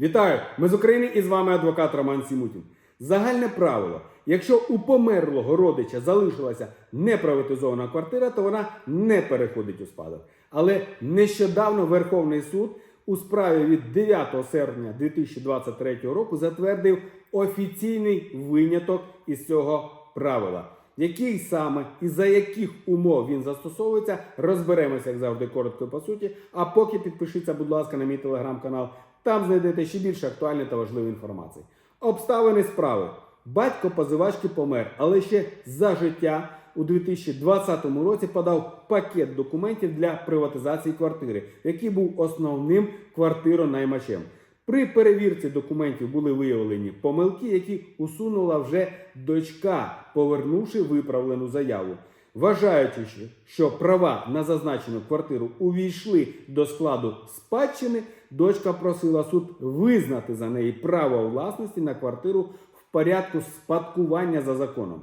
Вітаю! Ми з України і з вами адвокат Роман Сімутін. Загальне правило: якщо у померлого родича залишилася неприватизована квартира, то вона не переходить у спадок. Але нещодавно Верховний суд у справі від 9 серпня 2023 року затвердив офіційний виняток із цього правила. Який саме і за яких умов він застосовується, розберемося, як завжди, коротко по суті. А поки підпишіться, будь ласка, на мій телеграм-канал. Там знайдете ще більше актуальної та важливої інформації. Обставини справи. Батько позивачки помер, але ще за життя у 2020 році подав пакет документів для приватизації квартири, який був основним квартиронаймачем. При перевірці документів були виявлені помилки, які усунула вже дочка, повернувши виправлену заяву. Вважаючи, що права на зазначену квартиру увійшли до складу спадщини, дочка просила суд визнати за неї право власності на квартиру в порядку спадкування за законом.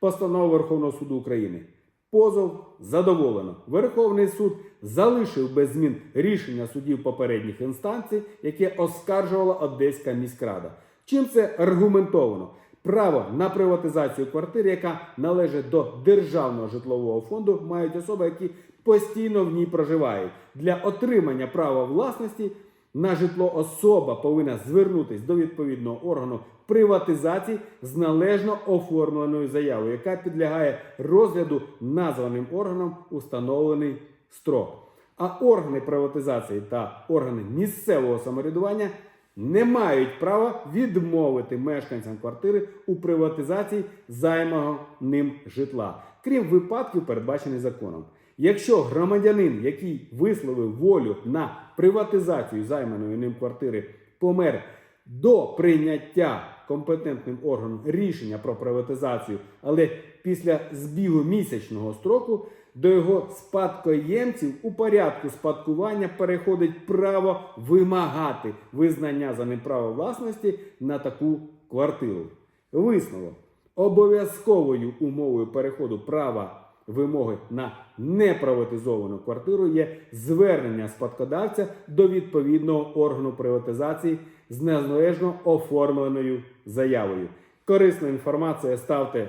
Постанова Верховного суду України. Позов задоволено. Верховний суд залишив без змін рішення судів попередніх інстанцій, яке оскаржувала Одеська міськрада. Чим це аргументовано? Право на приватизацію квартири, яка належить до державного житлового фонду, мають особи, які постійно в ній проживають. Для отримання права власності на житло особа повинна звернутися до відповідного органу приватизації з належно оформленою заявою, яка підлягає розгляду названим органом у встановлений строк. А органи приватизації та органи місцевого самоврядування не мають права відмовити мешканцям квартири у приватизації займаного ним житла, крім випадків, передбачених законом. Якщо громадянин, який висловив волю на приватизацію займаної ним квартири, помер до прийняття компетентним органом рішення про приватизацію, але після збігу місячного строку до його спадкоємців у порядку спадкування переходить право вимагати визнання за ним права власності на таку квартиру. Висновок обов'язковою умовою переходу права вимоги на неприватизовану квартиру є звернення спадкодавця до відповідного органу приватизації з незалежно оформленою заявою. Корисна інформація ставте,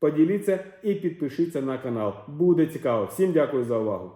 поділіться і підпишіться на канал. Буде цікаво. Всім дякую за увагу.